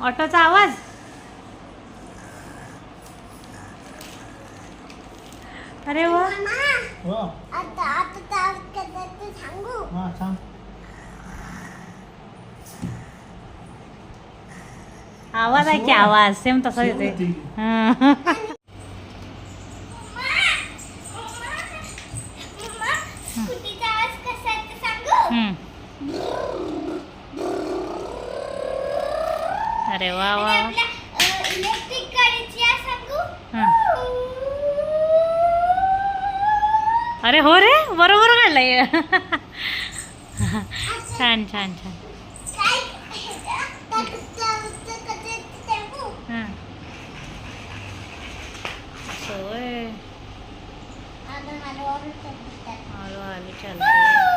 ऑटोचा आवाज? अरे वा. आवाज आहे की आवाज? सेम तसा येते हं. स्कूटीचा आवाज कसा आहे ते सांगू हं. अरे वा वा. अरे हो रे बरोबर काढलंय छान छान छान. काय त्या- त्या- त्या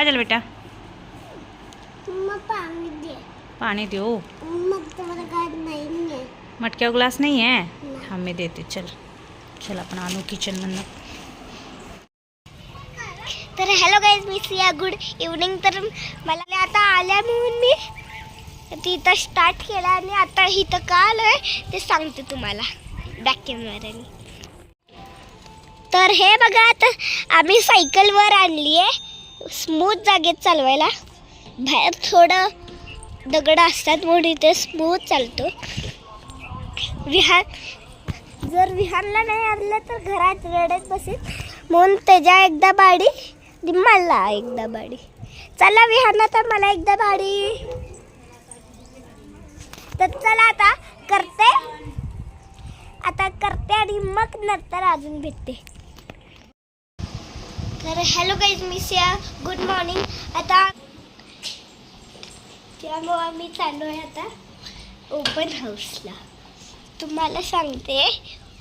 काय झालं बेटा? पाणी देऊ? आहे. मटक्यावर ग्लास नाही आहे. हा मी देते चल. चल आपण आणू किचनमधनं तर हॅलो गाईज मी सिया. गुड इव्हनिंग तर मला आता आल्या म्हणून मी तिथं स्टार्ट केला आणि आता इथं का आलोय ते सांगते तुम्हाला. बॅक कॅमेऱ्याने तर हे बघा आता आम्ही सायकलवर आणली आहे स्मूथ जागेत चालवायला. बाहेर थोडं दगड असतात म्हणून इथे स्मूथ चालतो. विहान जर विहानला नाही आणलं तर घरात रडत बसेल. म्हणून त्याच्या एकदा बाडी आणि मला एकदा बाडी. चला विहारला तर मला एकदा बाडी. तर चला आता करते. आता करते आणि मग नंतर अजून भेटते. तर हॅलो गाईज मी सिया. गुड मॉर्निंग आता त्यामुळं आम्ही चाललो आहे आता ओपन हाऊसला तुम्हाला सांगते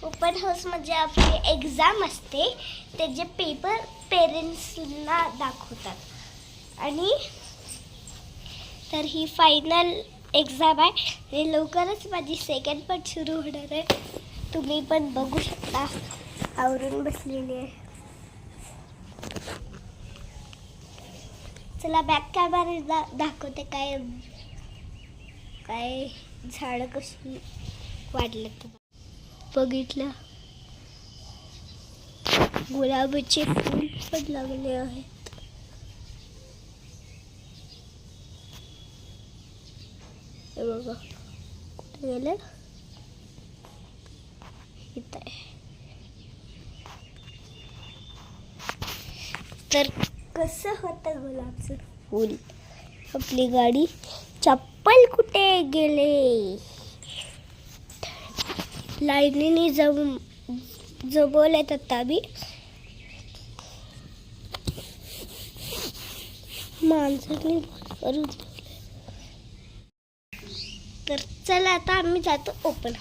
ओपन हाऊस म्हणजे आपली एक्झाम असते. त्याचे पेपर पेरेंट्सना दाखवतात. आणि तर ही फायनल एक्झाम आहे. आणि लवकरच माझी सेकंड पण सुरू होणार आहे. तुम्ही पण बघू शकता. आवरून बसलेली आहे. चला बॅक कॅमेरा दा दाखवते काय काय झाडं कशी वाढलं तर बघितलं. गुलाबाचे फूल पण लागले आहेत. हे बघा. कुठे गेलं? इथं तर कसं होतं गुलाबचं? फूल आपली गाडी चप्पल कुठे गेले? लाईनीने जम जमवलेत आता बी माणसाने करून तर चला आता आम्ही जातो ओपन